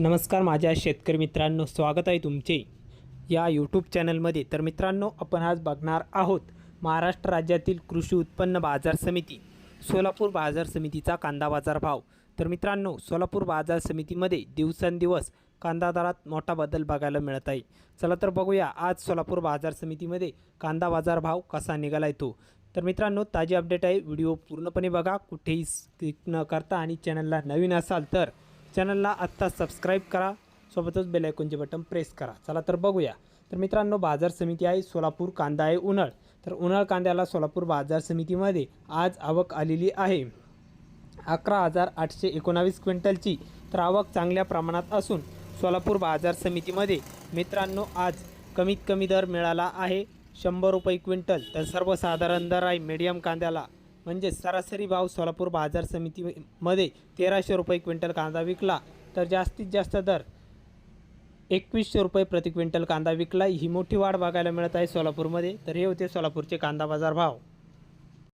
नमस्कार माझ्या शेतकरी मित्रांनो स्वागत आहे तुमचे या यूट्यूब चॅनलमध्ये तर मित्रांनो आपण आज बघणार आहोत महाराष्ट्र राज्यातील कृषी उत्पन्न बाजार समिती सोलापूर बाजार समितीचा कांदा बाजार भाव. तर मित्रांनो सोलापूर बाजार समितीमध्ये दिवसेंदिवस कांदा दरात मोठा बदल बघायला मिळत आहे. चला तर बघूया आज सोलापूर बाजार समितीमध्ये कांदा बाजार भाव कसा निघाला येतो तर मित्रांनो ताजी अपडेट आहे. व्हिडिओ पूर्णपणे बघा. कुठेही स्किप न करता आणि चॅनलला नवीन असाल तर चॅनलला आत्ता सबस्क्राईब करा. सोबतच बेल आयकॉनचे बटन प्रेस करा. चला तर बघूया. तर मित्रांनो बाजार समिती आहे सोलापूर कांदा आहे उन्हाळ. तर उन्हाळ कांद्याला सोलापूर बाजार समितीमध्ये आज आवक आलेली आहे. अकरा हजार आठशे एकोणावीस क्विंटलची तर आवक चांगल्या प्रमाणात असून सोलापूर बाजार समितीमध्ये मित्रांनो आज कमीत कमी दर मिळाला आहे. शंभर रुपये क्विंटल. तर सर्वसाधारण दर आहे मीडियम कांद्याला. म्हणजे सरासरी भाव सोलापूर बाजार समितीमध्ये तेराशे रुपये क्विंटल कांदा विकला तर जास्तीत जास्त दर एकवीसशे रुपये प्रति क्विंटल कांदा विकला. ही मोठी वाढ बघायला मिळत आहे सोलापूरमध्ये. तर हे होते सोलापूरचे कांदा बाजार भाव.